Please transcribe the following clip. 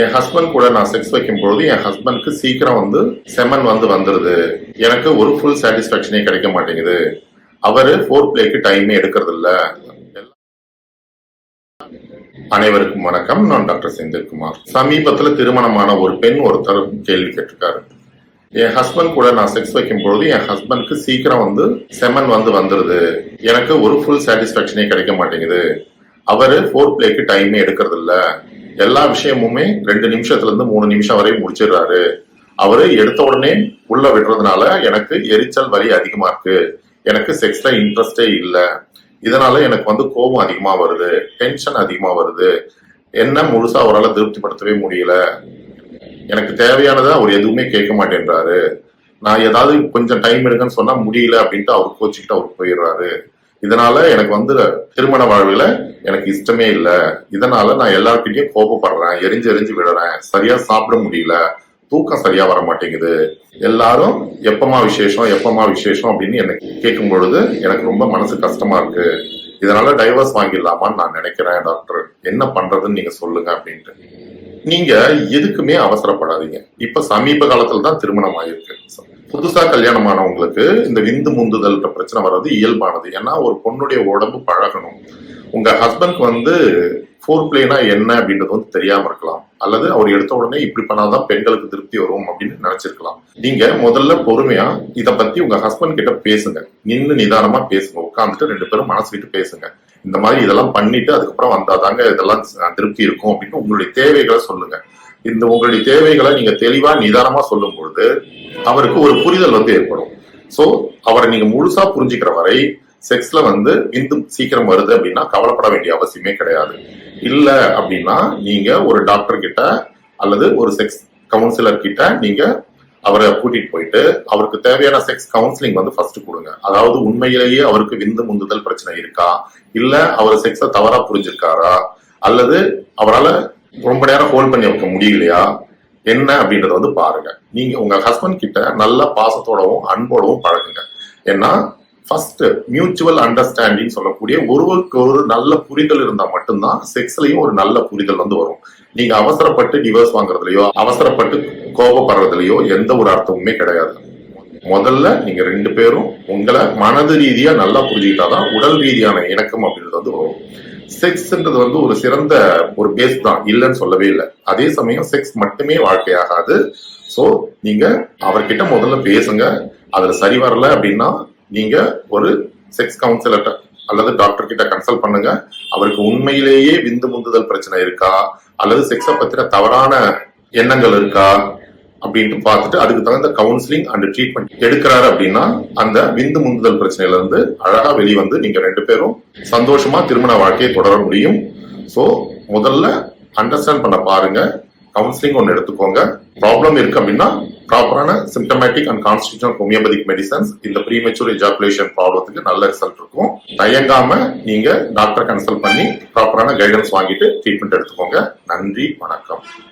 என் husband கூட நான் sex வைக்கும் பொழுது என் ஹஸ்பண்ட்க்கு சீக்கிரம் வந்து செமன் வந்து வந்துருது. எனக்கு ஒரு ஃபுல் சாட்டிஸ்ஃபேக்ஷனே கிடைக்க மாட்டேங்குது. அவரு ஃபோர் பிளேக்கு டைமே எடுக்கிறது இல்லை அனைவருக்கும் வணக்கம். நான் டாக்டர் செந்தில்குமார். சமீபத்தில் திருமணமான ஒரு பெண் ஒருத்தர் கேள்வி கேட்டிருக்காரு. என் ஹஸ்பண்ட் கூட நான் செக்ஸ் வைக்கும் பொழுது என் ஹஸ்பண்ட்க்கு சீக்கிரம் வந்து செமன் வந்து வந்துருது. எனக்கு ஒரு ஃபுல் சாட்டிஸ்ஃபேக்ஷனே கிடைக்க மாட்டேங்குது. அவரு ஃபோர் பிளேக்கு டைமே எடுக்கிறது இல்லை எல்லா விஷயமுமே ரெண்டு நிமிஷத்துல இருந்து மூணு நிமிஷம் வரை முடிச்சிடுறாரு. அவரு எடுத்த உடனே உள்ள விடுறதுனால எனக்கு எரிச்சல் வலி அதிகமா இருக்கு. எனக்கு செக்ஸ்ல இன்ட்ரெஸ்டே இல்லை. இதனால எனக்கு வந்து கோபம் அதிகமா வருது. டென்ஷன் அதிகமா வருது. என்ன முழுசா அவரால் திருப்திப்படுத்தவே முடியல. எனக்கு தேவையானதை அவர் எதுவுமே கேட்க மாட்டேன்றாரு. நான் ஏதாவது கொஞ்சம் டைம் எடுங்கன்னு சொன்னா முடியல அப்படின்ட்டு அவர் கோச்சிக்கிட்டு அவர் போயிடுறாரு. இதனால எனக்கு வந்து திருமண வாழ்வுல எனக்கு இஷ்டமே இல்ல. இதனால நான் எல்லாருக்கிட்டையும் கோபப்படுறேன் எரிஞ்சு எரிஞ்சு விடுறேன் சரியா சாப்பிட முடியல தூக்கம் சரியா வர மாட்டேங்குது. எல்லாரும் எப்பமா விசேஷம் எப்பமா விசேஷம் அப்படின்னு எனக்கு கேட்கும் பொழுது எனக்கு ரொம்ப மனசு கஷ்டமா இருக்கு. இதனால டைவர்ஸ் வாங்கிடலாமான்னு நான் நினைக்கிறேன் டாக்டர் என்ன பண்றதுன்னு நீங்க சொல்லுங்க அப்படின்ட்டு. நீங்க எதுக்குமே அவசரப்படாதீங்க. இப்ப சமீப காலத்துல தான் திருமணம் ஆயிருக்கு. புதுசா கல்யாணம் ஆனவங்களுக்கு இந்த விந்து முந்துதல்ன்ற பிரச்சனை வர்றது இயல்பானது. ஏன்னா ஒரு பொண்ணுடைய உடம்பு பழகணும். உங்க ஹஸ்பண்ட் வந்து ஃபோர் பிளேனா என்ன அப்படின்றது வந்து தெரியாம இருக்கலாம். அல்லது அவர் எடுத்த உடனே இப்படி பண்ணாதான் பெண்களுக்கு திருப்தி வரும் அப்படின்னு நினைச்சிருக்கலாம். நீங்க முதல்ல பொறுமையா இத பத்தி உங்க ஹஸ்பண்ட் கிட்ட பேசுங்க. நின்னு நிதானமா பேசுங்க. உட்காந்துட்டு ரெண்டு பேரும் மனசு விட்டு பேசுங்க. இந்த மாதிரி இதெல்லாம் பண்ணிட்டு அதுக்கப்புறம் வந்தாதாங்க இதெல்லாம் திருப்தி இருக்கும் அப்படின்னு உங்களுடைய தேவைகளை சொல்லுங்க. இந்த உங்களுடைய தேவைகளை நீங்க தெளிவா நிதானமா சொல்லும் பொழுது அவருக்கு ஒரு புரிதல் வந்து ஏற்படும். சோ அவரை நீங்க முழுசா புரிஞ்சுக்கிற வரை செக்ஸ்ல வந்து விந்து சீக்கிரம் வருது அப்படின்னா கவலைப்பட வேண்டிய அவசியமே கிடையாது. இல்ல அப்படின்னா நீங்க ஒரு டாக்டர் கிட்ட அல்லது ஒரு செக்ஸ் கவுன்சிலர் கிட்ட நீங்க அவரை கூட்டிட்டு போயிட்டு அவருக்கு தேவையான செக்ஸ் கவுன்சிலிங் வந்து ஃபர்ஸ்ட் கொடுங்க. அதாவது உண்மையிலேயே அவருக்கு விந்து முந்துதல் பிரச்சனை இருக்கா? இல்ல அவர் செக்ஸ தவறா புரிஞ்சிருக்காரா? அல்லது அவரால் ரொம்ப நேரம் ஹோல்ட் பண்ணி வைக்க முடியலையா? என்ன அப்படின்றத வந்து பாருங்க. நீங்க உங்க ஹஸ்பண்ட் கிட்ட நல்ல பாசத்தோடவும் அன்போடவும் பழகுங்க. ஏன்னா ஃபர்ஸ்ட் மியூச்சுவல் அண்டர்ஸ்டாண்டிங் சொல்லக்கூடிய ஒருவருக்கு ஒரு நல்ல புரிதல் இருந்தா மட்டும்தான் செக்ஸ்லயும் ஒரு நல்ல புரிதல் வந்து வரும். நீங்க அவசரப்பட்டு டிவோர்ஸ் வாங்குறதுலயோ அவசரப்பட்டு கோபப்படுறதுலயோ எந்த ஒரு அர்த்தமுமே கிடையாது. முதல்ல நீங்க ரெண்டு பேரும் உங்களை மனது ரீதியா நல்லா புரிஞ்சுக்கிட்டாதான் உடல் ரீதியான இணக்கம் அப்படின்றது வந்து வரும். செக்ஸ்ன்றது வந்து ஒரு சிறந்த ஒரு பேஸ் தான். இல்லைன்னு சொல்லவே இல்லை. அதே சமயம் செக்ஸ் மட்டுமே வாழ்க்கையாகாது. ஸோ நீங்க அவர்கிட்ட முதல்ல பேசுங்க. அதுல சரி வரல அப்படின்னா நீங்க ஒரு செக்ஸ் கவுன்சிலர்கிட்ட அல்லது டாக்டர் கிட்ட கன்சல்ட் பண்ணுங்க. அவருக்கு உண்மையிலேயே விந்து முந்துதல் பிரச்சனை இருக்கா? அல்லது செக்ஸை பத்தின தவறான எண்ணங்கள் இருக்கா? அப்படின்ட்டு பார்த்துட்டு அதுக்கு தகுந்த கவுன்சிலிங் அண்ட் ட்ரீட்மெண்ட் எடுக்கிறாரு அப்படின்னா அந்த விந்து முந்துதல் பிரச்சனையில இருந்து அழகா வெளிவந்து நீங்க ரெண்டு பேரும் சந்தோஷமா திருமண வாழ்க்கையை தொடர முடியும். ஸோ முதல்ல அண்டர்ஸ்டாண்ட் பண்ண பாருங்க. கவுன்சிலிங் ஒன்று எடுத்துக்கோங்க. ப்ராப்ளம் இருக்கு அப்படின்னா ப்ராப்பரான symptomatic and constitutional homeopathic medicines இந்த ப்ரீமெச்சூர் எஜாகுலேஷன் ப்ராப்ளத்துக்கு நல்ல ரிசல்ட் இருக்கும். தயங்காம நீங்க டாக்டர் கன்சல்ட் பண்ணி ப்ராப்பரான கைடன்ஸ் வாங்கிட்டு ட்ரீட்மெண்ட் எடுத்துக்கோங்க. நன்றி வணக்கம்.